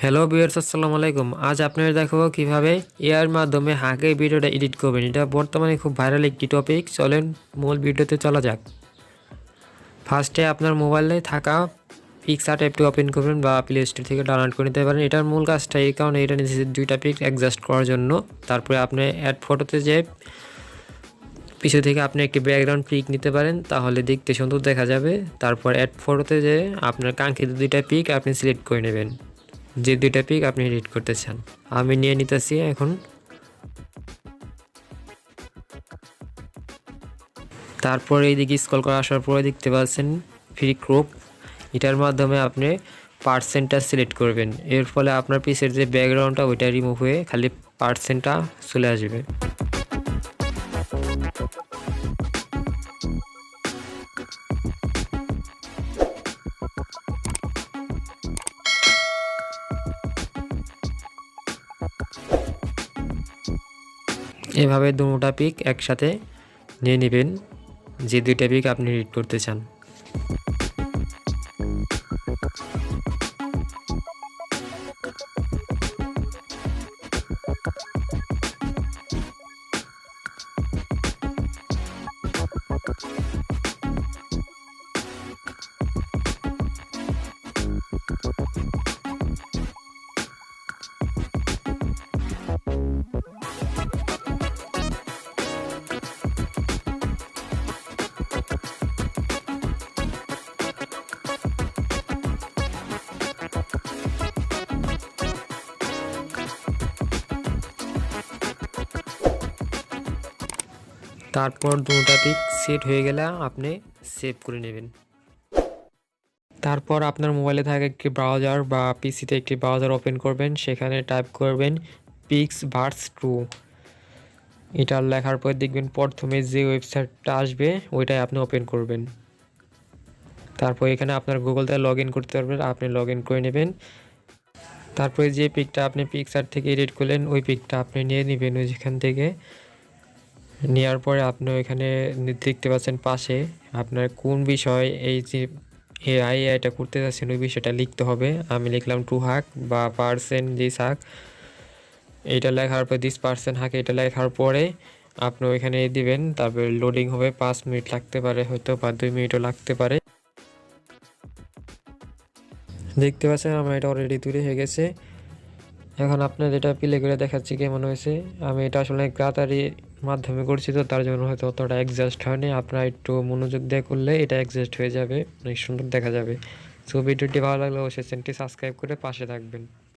Hello বিয়ার্স আসসালামু আলাইকুম আজ আপনাদের দেখাবো কীভাবে এআর মাধ্যমে হাগে ভিডিওটা এডিট করবেন। এটা বর্তমানে খুব ভাইরাল একটি টপিক চলেন মূল ভিডিওতে চলা যাক। ফার্স্টে আপনার মোবাইলে থাকা পিক্সার অ্যাপটি ওপেন করবেন বা প্লে স্টোর থেকে ডাউনলোড করে নিতে পারেন। এটার মূল কাজটা এই কারণে এটা নিচ্ছে দুইটা পিক অ্যাডজাস্ট করার জন্য। তারপরে আপনি অ্যাড ফটোতে যে পিছু থেকে আপনি একটি ব্যাকগ্রাউন্ড পিক নিতে পারেন, তাহলে দেখতে সুন্দর দেখা যাবে। তারপর অ্যাড ফটোতে যে আপনার কাঙ্ক্ষিত দুইটা পিক আপনি সিলেক্ট করে নেবেন। যে দুইটা পিক আপনি এডিট করতে চান। আমি নিয়ে নিতেছি এখন। তারপরে এইদিকে স্কল করে আসার পরে দেখতে পাচ্ছেন ফ্রি ক্রপ এটার মাধ্যমে আপনি পার্সেন্টটা সিলেক্ট করবেন। এর ফলে আপনার পিসের যে ব্যাকগ্রাউন্ডটা ওইটা রিমুভ হয়ে খালি পার্সেন্টটা চলে আসবে। এভাবে দুটা পিক একসাথে নিয়ে নেবেন যে দুইটা পিক আপনি রিড করতে চান। তারপর দুটা পিক সেট হয়ে গেলে আপনি সেভ করে নেবেন। তারপর আপনার মোবাইলে থাকা একটি ব্রাউজার বা পিসিতে একটি ব্রাউজার ওপেন করবেন, সেখানে টাইপ করবেন পিক্স ভার্স টু এটা লেখার পর দেখবেন প্রথমে যে ওয়েবসাইটটা আসবে, ওইটাই আপনি ওপেন করবেন। তারপর এখানে আপনার গুগল থেকে লগ ইন করতে পারবেন আপনি লগ ইন করে নেবেন। তারপরে যে পিকটা আপনি পিকচার থেকে এডিট করলেন, ওই পিকটা আপনি নিয়ে নেবেন ওই যেখান থেকে। নেওয়ার পরে আপনি ওইখানে দেখতে পাচ্ছেন পাশে আপনার কোন বিষয় এই যে এআই এটা করতে যাচ্ছেন, ওই বিষয়টা লিখতে হবে। আমি লিখলাম টু হাক বা পার্সেন্ট দিস হাক। এটা লেখার পর দিস পার্সেন্ট হাক, এটা লেখার পরে আপনি ওইখানে দিবেন, তারপরে লোডিং হবে, পাঁচ মিনিট লাগতে পারে হয়তো বা দুই মিনিটও লাগতে পারে। দেখতে পাচ্ছেন আমার এটা অলরেডি তৈরি হয়ে গেছে। এখন আপনার এটা প্লে করে দেখাচ্ছি কেমন হয়েছে। আমি এটা আসলে গ্রাতারি মাধ্যমে করছি তো তার জন্য হয়তো অতটা অ্যাডজাস্ট হয়নি। আপনারা একটু মনোযোগ দিয়ে করলে এটা অ্যাডজাস্ট হয়ে যাবে, অনেক সুন্দর দেখা যাবে। সো ভিডিওটি ভালো লাগলে অবশ্যই চ্যানেলটি সাবস্ক্রাইব করে পাশে থাকবেন।